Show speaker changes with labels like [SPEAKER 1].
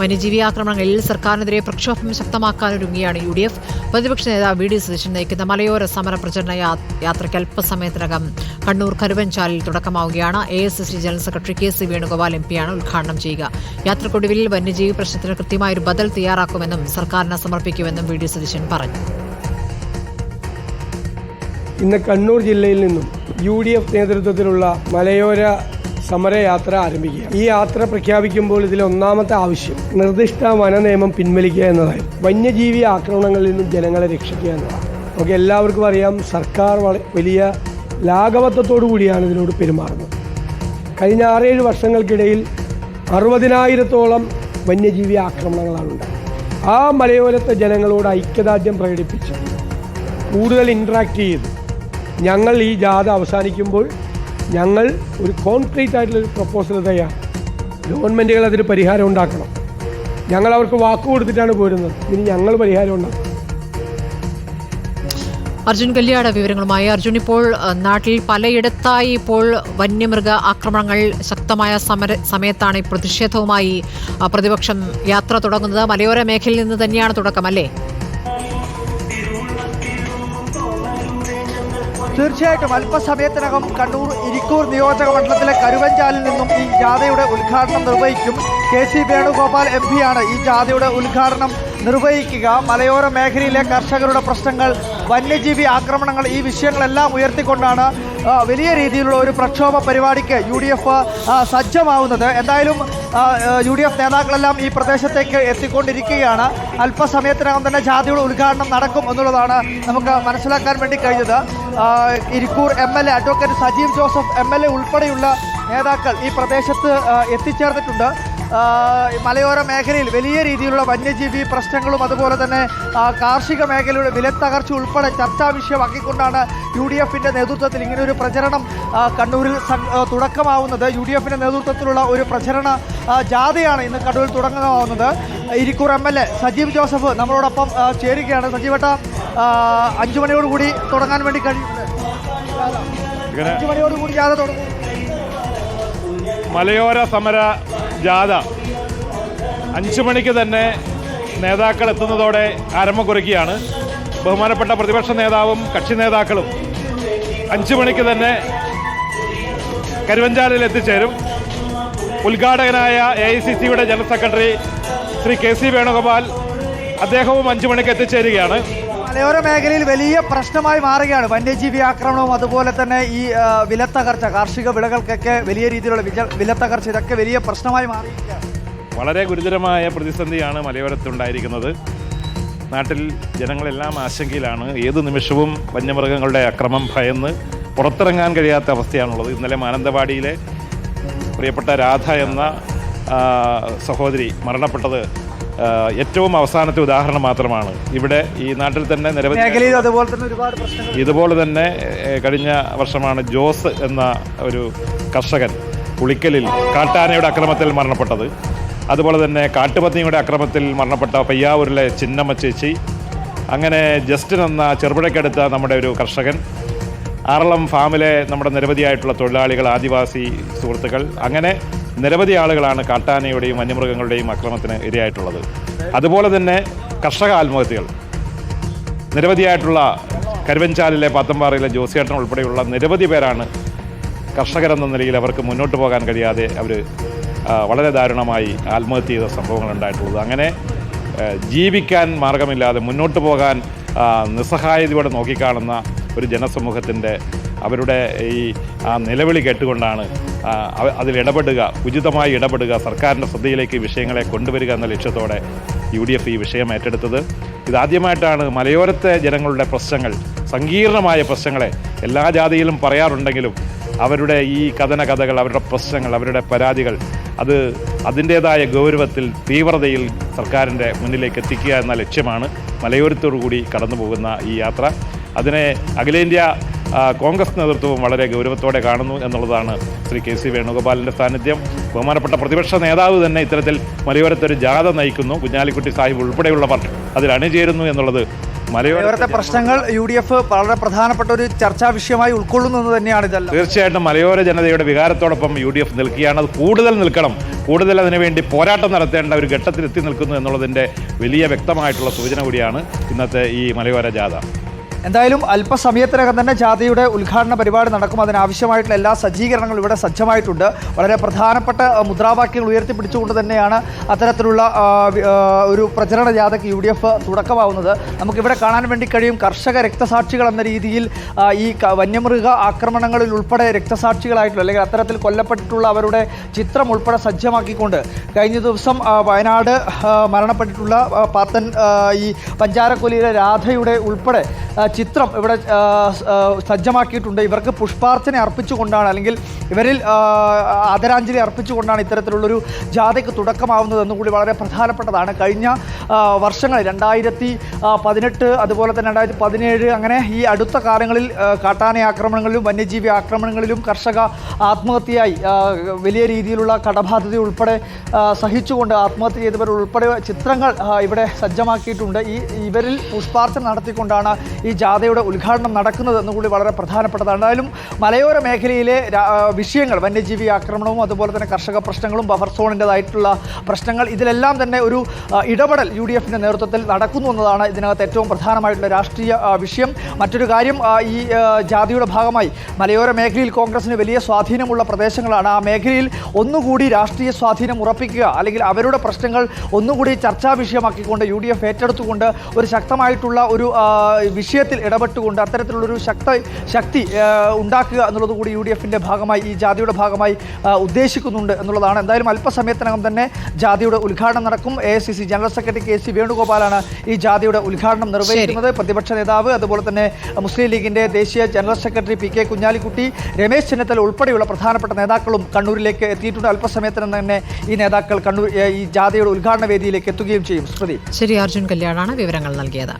[SPEAKER 1] വന്യജീവി ആക്രമണങ്ങളിൽ സർക്കാരിനെതിരെ പ്രക്ഷോഭം ശക്തമാക്കാനൊരുങ്ങിയാണ് യു ഡി എഫ്. പ്രതിപക്ഷ നേതാവ് വി ഡി സതീശൻ നയിക്കുന്ന മലയോര സമര പ്രചരണ യാത്രയ്ക്ക് അല്പസമയത്തിനകം കണ്ണൂർ കരുവഞ്ചാലിൽ തുടക്കമാവുകയാണ്. A S S general secretary K C Venugopal M പിയാണ് ഉദ്ഘാടനം ചെയ്യുക. യാത്രക്കൊടുവിൽ വന്യജീവി പ്രശ്നത്തിന് കൃത്യമായൊരു ബദൽ തയ്യാറാക്കുമെന്നും സർക്കാരിന് സമർപ്പിക്കുമെന്നും വി ഡി സതീശൻ പറഞ്ഞു.
[SPEAKER 2] ഇന്ന് കണ്ണൂർ ജില്ലയിൽ നിന്നും യു ഡി എഫ് നേതൃത്വത്തിലുള്ള മലയോര സമരയാത്ര ആരംഭിക്കുക. ഈ യാത്ര പ്രഖ്യാപിക്കുമ്പോൾ ഇതിലെ ഒന്നാമത്തെ ആവശ്യം നിർദ്ദിഷ്ട വന നിയമം പിൻവലിക്കുക എന്നതായിരുന്നു വന്യജീവി ആക്രമണങ്ങളിൽ നിന്നും ജനങ്ങളെ രക്ഷിക്കുക എന്നതാണ്. നമുക്ക് എല്ലാവർക്കും അറിയാം സർക്കാർ വലിയ ലാഘവത്വത്തോടു കൂടിയാണ് ഇതിനോട് പെരുമാറുന്നത്. കഴിഞ്ഞ ആറേഴ് വർഷങ്ങൾക്കിടയിൽ അറുപതിനായിരത്തോളം വന്യജീവി ആക്രമണങ്ങളാണ് ആ മലയോരത്തെ ജനങ്ങളോട് ഐക്യദാർഢ്യം പ്രകടിപ്പിച്ച്. കൂടുതൽ ഇൻട്രാക്ട് ചെയ്ത്. ഞങ്ങൾ ഈ ജാഥ അവസാനിക്കുമ്പോൾ ഞങ്ങൾ ഒരു കോൺക്രീറ്റ് ആയിട്ടുള്ള ഒരു പ്രപ്പോസൽ തയ്യാർ ഗവൺമെന്റുകൾ അതിന് പരിഹാരം ഉണ്ടാക്കണം. ഞങ്ങൾ അവർക്ക് വാക്ക് കൊടുത്തിട്ടാണ് പോരുന്നത്. ഇനി ഞങ്ങൾ പരിഹാരം ഉണ്ടാക്കും.
[SPEAKER 1] അർജുൻ കല്യാണ വിവരങ്ങളുമായി. അർജുൻ ഇപ്പോൾ നാട്ടിൽ പലയിടത്തായി ഇപ്പോൾ വന്യമൃഗ ആക്രമണങ്ങൾ ശക്തമായ സമര സമയത്താണ് ഈ പ്രതിഷേധവുമായി പ്രതിപക്ഷം യാത്ര തുടങ്ങുന്നത്. മലയോര മേഖലയിൽ നിന്ന് തന്നെയാണ് തുടക്കം അല്ലേ?
[SPEAKER 3] തീർച്ചയായിട്ടും അല്പസമയത്തിനകം കണ്ണൂർ ഇരിക്കൂർ നിയോജക മണ്ഡലത്തിലെ കരുവഞ്ചാലിൽ നിന്നും ഈ ജാഥയുടെ ഉദ്ഘാടനം നിർവഹിക്കും കെ സി വേണുഗോപാൽ എം പിയാണ് ഈ ജാഥയുടെ ഉദ്ഘാടനം നിർവഹിക്കുക. മലയോര മേഖലയിലെ കർഷകരുടെ പ്രശ്നങ്ങൾ വന്യജീവി ആക്രമണങ്ങൾ ഈ വിഷയങ്ങളെല്ലാം ഉയർത്തിക്കൊണ്ടാണ് വലിയ രീതിയിലുള്ള ഒരു പ്രക്ഷോഭ പരിപാടിക്ക് യു ഡി എഫ് സജ്ജമാവുന്നത്. എന്തായാലും യു ഡി എഫ് നേതാക്കളെല്ലാം ഈ പ്രദേശത്തേക്ക് എത്തിക്കൊണ്ടിരിക്കുകയാണ്. അല്പസമയത്തിനകം തന്നെ ജാഥയുടെ ഉദ്ഘാടനം നടക്കും എന്നുള്ളതാണ് നമുക്ക് മനസ്സിലാക്കാൻ വേണ്ടി കഴിഞ്ഞത്. Irikkur M L A advocate Sajeev Joseph M L A ഉൾപ്പെടെയുള്ള നേതാക്കൾ ഈ പ്രദേശത്ത് എത്തിച്ചേർന്നിട്ടുണ്ട്. മലയോര മേഖലയിൽ വലിയ രീതിയിലുള്ള വന്യജീവി പ്രശ്നങ്ങളും അതുപോലെ തന്നെ കാർഷിക മേഖലയുടെ വിലത്തകർച്ച ഉൾപ്പെടെ ചർച്ചാ വിഷയമാക്കിക്കൊണ്ടാണ് യു ഡി എഫിന്റെ നേതൃത്വത്തിൽ ഇങ്ങനൊരു ഒരു പ്രചരണം കണ്ണൂരിൽ തുടക്കമാവുന്നത്. യു ഡി എഫിന്റെ നേതൃത്വത്തിലുള്ള ഒരു പ്രചരണ ജാഥയാണ് ഇന്ന് കണ്ണൂരിൽ തുടങ്ങുന്നത് Irikkur M L A Sajeev Joseph നമ്മളോടൊപ്പം ചേരുകയാണ്. സജീവട്ട അഞ്ചു മണിയോടുകൂടി തുടങ്ങാൻ വേണ്ടി കഴിയുന്നത് അഞ്ചു മണിയോടുകൂടി ജാഥ തുടങ്ങും.
[SPEAKER 4] മലയോര സമര ജാഥ. അഞ്ചു മണിക്ക് തന്നെ നേതാക്കൾ എത്തുന്നതോടെ ആരംഭം കുറിക്കുകയാണ്. ബഹുമാനപ്പെട്ട പ്രതിപക്ഷ നേതാവും കക്ഷി നേതാക്കളും അഞ്ചു മണിക്ക് തന്നെ കരുവഞ്ചാലിൽ എത്തിച്ചേരും. ഉദ്ഘാടകനായ എ ഐ സി സിയുടെ general secretary Shri K C Venugopal അദ്ദേഹവും അഞ്ചു മണിക്ക് എത്തിച്ചേരുകയാണ്.
[SPEAKER 3] മലയോര മേഖലയിൽ വലിയ പ്രശ്നമായി മാറുകയാണ്. വന്യജീവി ആക്രമണവും അതുപോലെ തന്നെ ഈ വിലത്തകർച്ച കാർഷിക വിളകൾക്കൊക്കെ വലിയ രീതിയിലുള്ള വിജ- വിലത്തകർച്ച ഇതൊക്കെ വലിയ പ്രശ്നമായി മാറിയിരിക്കുകയാണ്.
[SPEAKER 4] വളരെ ഗുരുതരമായ പ്രതിസന്ധിയാണ് മലയോരത്തുണ്ടായിരിക്കുന്നത്. നാട്ടിൽ ജനങ്ങളെല്ലാം ആശങ്കയിലാണ്. ഏത് നിമിഷവും വന്യമൃഗങ്ങളുടെ അക്രമം ഭയന്ന് പുറത്തിറങ്ങാൻ കഴിയാത്ത അവസ്ഥയാണുള്ളത്. ഇന്നലെ മാനന്തവാടിയിലെ പ്രിയപ്പെട്ട രാധ എന്ന സഹോദരി മരണപ്പെട്ടത് ഏറ്റവും അവസാനത്തെ ഉദാഹരണം മാത്രമാണ്. ഇവിടെ ഈ നാട്ടിൽ തന്നെ നിരവധി
[SPEAKER 3] അതുപോലെ തന്നെ ഒരുപാട് പ്രശ്നങ്ങൾ.
[SPEAKER 4] ഇതുപോലെ തന്നെ കഴിഞ്ഞ വർഷമാണ് ജോസ് എന്ന ഒരു കർഷകൻ പുളിക്കലിൽ കാട്ടാനയുടെ അക്രമത്തിൽ മരണപ്പെട്ടത്. അതുപോലെ തന്നെ കാട്ടുപത്നിയുടെ അക്രമത്തിൽ മരണപ്പെട്ട പയ്യാവൂരിലെ ചിന്നമ്മ ചേച്ചി. അങ്ങനെ ജസ്റ്റിൻ എന്ന ചെറുപുഴയ്ക്കടുത്ത നമ്മുടെ ഒരു കർഷകൻ. ആറളം ഫാമിലെ നമ്മുടെ നിരവധിയായിട്ടുള്ള തൊഴിലാളികൾ ആദിവാസി സുഹൃത്തുക്കൾ. അങ്ങനെ നിരവധി ആളുകളാണ് കാട്ടാനയുടെയും വന്യമൃഗങ്ങളുടെയും അക്രമത്തിന് ഇരയായിട്ടുള്ളത്. അതുപോലെ തന്നെ കർഷക ആത്മഹത്യകൾ. നിരവധിയായിട്ടുള്ള കരുവഞ്ചാലിലെ പാത്തമ്പാറയിലെ ജോസിയേട്ടൻ ഉൾപ്പെടെയുള്ള നിരവധി പേരാണ് കർഷകരെന്ന നിലയിൽ അവർക്ക് മുന്നോട്ട് പോകാൻ കഴിയാതെ അവർ വളരെ ദാരുണമായി ആത്മഹത്യ ചെയ്ത സംഭവങ്ങൾ ഉണ്ടായിട്ടുള്ളത്. അങ്ങനെ ജീവിക്കാൻ മാർഗമില്ലാതെ മുന്നോട്ട് പോകാൻ നിസ്സഹായതയോടെ നോക്കിക്കാണുന്ന ഒരു ജനസമൂഹത്തിന്റെ അവരുടെ ഈ നിലവിളി കേട്ടുകൊണ്ടാണ് അതിലിടപെടുക ഉചിതമായി ഇടപെടുക സർക്കാരിന്റെ ശ്രദ്ധയിലേക്ക് വിഷയങ്ങളെ കൊണ്ടുവരിക എന്ന ലക്ഷ്യത്തോടെ യു ഡി എഫ് ഈ വിഷയം ഏറ്റെടുത്തത്. ഇതാദ്യമായിട്ടാണ് മലയോരത്തെ ജനങ്ങളുടെ പ്രശ്നങ്ങൾ സങ്കീർണമായ പ്രശ്നങ്ങളെ എല്ലാ ജാതിയിലും പറയാറുണ്ടെങ്കിലും അവരുടെ ഈ കഥന കഥകൾ അവരുടെ പ്രശ്നങ്ങൾ അവരുടെ പരാതികൾ അത് അതിന്റേതായ ഗൗരവത്തിൽ തീവ്രതയിൽ സർക്കാരിന്റെ മുന്നിലേക്ക് എത്തിക്കുക എന്ന ലക്ഷ്യമാണ് മലയോരത്തോടു കൂടി കടന്നു പോകുന്ന ഈ യാത്ര. അതിനെ അഖിലേന്ത്യാ കോൺഗ്രസ് നേതൃത്വവും വളരെ ഗൗരവത്തോടെ കാണുന്നു എന്നുള്ളതാണ് ശ്രീ കെ സി വേണുഗോപാലിന്റെ സാന്നിധ്യം. ബഹുമാനപ്പെട്ട പ്രതിപക്ഷ നേതാവ് തന്നെ ഇത്തരത്തിൽ മലയോരത്തൊരു ജാഥ നയിക്കുന്നു. കുഞ്ഞാലിക്കുട്ടി സാഹിബ് ഉൾപ്പെടെയുള്ളവർ അതിൽ അണിചേരുന്നു എന്നുള്ളത്
[SPEAKER 3] മലയോരത്തെ പ്രശ്നങ്ങൾ യു ഡി എഫ് വളരെ പ്രധാനപ്പെട്ട ഒരു ചർച്ചാ വിഷയമായി ഉൾക്കൊള്ളുന്നു എന്ന് തന്നെയാണ് ഇതെല്ലാം.
[SPEAKER 4] തീർച്ചയായിട്ടും മലയോര ജനതയുടെ വികാരത്തോടൊപ്പം യു ഡി എഫ് നിൽക്കുകയാണ്. അത് കൂടുതൽ നിൽക്കണം. കൂടുതൽ അതിനുവേണ്ടി പോരാട്ടം നടത്തേണ്ട ഒരു ഘട്ടത്തിൽ എത്തി നിൽക്കുന്നു എന്നുള്ളതിന്റെ വലിയ വ്യക്തമായിട്ടുള്ള സൂചന കൂടിയാണ് ഇന്നത്തെ ഈ മലയോര ജാഥ.
[SPEAKER 3] എന്തായാലും അല്പസമയത്തിനകം തന്നെ ജാഥയുടെ ഉദ്ഘാടന പരിപാടി നടക്കും. അതിനാവശ്യമായിട്ടുള്ള എല്ലാ സജ്ജീകരണങ്ങളും ഇവിടെ സജ്ജമായിട്ടുണ്ട്. വളരെ പ്രധാനപ്പെട്ട മുദ്രാവാക്യങ്ങൾ ഉയർത്തിപ്പിടിച്ചുകൊണ്ട് തന്നെയാണ് അത്തരത്തിലുള്ള ഒരു പ്രചരണ ജാഥയ്ക്ക് യു ഡി എഫ് തുടക്കമാവുന്നത്. നമുക്കിവിടെ കാണാൻ വേണ്ടി കഴിയും കർഷക രക്തസാക്ഷികൾ എന്ന രീതിയിൽ ഈ വന്യമൃഗ ആക്രമണങ്ങളിൽ ഉൾപ്പെടെ രക്തസാക്ഷികളായിട്ടുള്ള അല്ലെങ്കിൽ അത്തരത്തിൽ കൊല്ലപ്പെട്ടിട്ടുള്ള അവരുടെ ചിത്രം ഉൾപ്പെടെ സജ്ജമാക്കിക്കൊണ്ട് കഴിഞ്ഞ ദിവസം വയനാട് മരണപ്പെട്ടിട്ടുള്ള പാത്തൻ ഈ പഞ്ചാരക്കൊലിയിലെ രാധയുടെ ഉൾപ്പെടെ ചിത്രം ഇവിടെ സജ്ജമാക്കിയിട്ടുണ്ട്. ഇവർക്ക് പുഷ്പാർച്ചന അർപ്പിച്ചുകൊണ്ടാണ് അല്ലെങ്കിൽ ഇവരിൽ ആദരാഞ്ജലി അർപ്പിച്ചുകൊണ്ടാണ് ഇത്തരത്തിലുള്ളൊരു ജാഥയ്ക്ക് തുടക്കമാവുന്നതെന്നും എന്നുകൂടി വളരെ പ്രധാനപ്പെട്ടതാണ്. കഴിഞ്ഞ ആ, വർഷങ്ങളിൽ രണ്ടായിരത്തി പതിനെട്ട് അതുപോലെ തന്നെ രണ്ടായിരത്തി പതിനേഴ് അങ്ങനെ ഈ അടുത്ത കാലങ്ങളിൽ കാട്ടാന ആക്രമണങ്ങളിലും വന്യജീവി ആക്രമണങ്ങളിലും കർഷക ആത്മഹത്യയായി വലിയ രീതിയിലുള്ള കടബാധ്യത ഉൾപ്പെടെ സഹിച്ചുകൊണ്ട് ആത്മഹത്യ ചെയ്തവർ ഉൾപ്പെടെ ചിത്രങ്ങൾ ഇവിടെ സജ്ജമാക്കിയിട്ടുണ്ട്. ഈ ഇവരിൽ പുഷ്പാർച്ചന നടത്തിക്കൊണ്ടാണ് ഈ ജാഥയുടെ ഉദ്ഘാടനം നടക്കുന്നത് എന്നുകൂടി വളരെ പ്രധാനപ്പെട്ടതാണ്. എന്തായാലും മലയോര മേഖലയിലെ വിഷയങ്ങൾ വന്യജീവി ആക്രമണവും അതുപോലെ തന്നെ കർഷക പ്രശ്നങ്ങളും ബഫർ സോണിന്റെതായിട്ടുള്ള പ്രശ്നങ്ങൾ ഇതിലെല്ലാം തന്നെ ഒരു ഇടപെടൽ യു ഡി എഫിന്റെ നേതൃത്വത്തിൽ നടക്കുന്നു എന്നതാണ് ഇതിനകത്ത് ഏറ്റവും പ്രധാനമായിട്ടുള്ള രാഷ്ട്രീയ വിഷയം. മറ്റൊരു കാര്യം ഈ ജാതിയുടെ ഭാഗമായി മലയോര മേഖലയിൽ കോൺഗ്രസിന് വലിയ സ്വാധീനമുള്ള പ്രദേശങ്ങളാണ്. ആ മേഖലയിൽ ഒന്നുകൂടി രാഷ്ട്രീയ സ്വാധീനം ഉറപ്പിക്കുക അല്ലെങ്കിൽ അവരുടെ പ്രശ്നങ്ങൾ ഒന്നുകൂടി ചർച്ചാ വിഷയമാക്കിക്കൊണ്ട് യു ഡി എഫ് ഏറ്റെടുത്തുകൊണ്ട് ഒരു ശക്തമായിട്ടുള്ള ഒരു വിഷയത്തിൽ ഇടപെട്ടുകൊണ്ട് അത്തരത്തിലുള്ളൊരു ശക്ത ശക്തി ഉണ്ടാക്കുക എന്നുള്ളത് കൂടി യു ഡി എഫിന്റെ ഭാഗമായി ഈ ജാതിയുടെ ഭാഗമായി ഉദ്ദേശിക്കുന്നുണ്ട് എന്നുള്ളതാണ്. എന്തായാലും അല്പസമയത്തിനകം തന്നെ ജാതിയുടെ ഉദ്ഘാടനം നടക്കും. A general secretary K C വേണുഗോപാലാണ് ഈ ജാഥയുടെ ഉദ്ഘാടനം നിർവഹിക്കുന്നത്. പ്രതിപക്ഷ നേതാവ് അതുപോലെ തന്നെ മുസ്ലിം ലീഗിന്റെ ദേശീയ general secretary P K Kunhalikutty Ramesh Chennithala ഉൾപ്പെടെയുള്ള പ്രധാനപ്പെട്ട നേതാക്കളും കണ്ണൂരിലേക്ക് എത്തിയിട്ടുണ്ട്. അല്പസമയത്തിന് തന്നെ ഈ നേതാക്കൾ കണ്ണൂർ ഈ ജാഥയുടെ ഉദ്ഘാടന വേദിയിലേക്ക് എത്തുകയും ചെയ്യും. സ്മൃതി
[SPEAKER 1] ശരി അർജുൻ കല്യാണാണ് വിവരങ്ങൾ നൽകിയത്.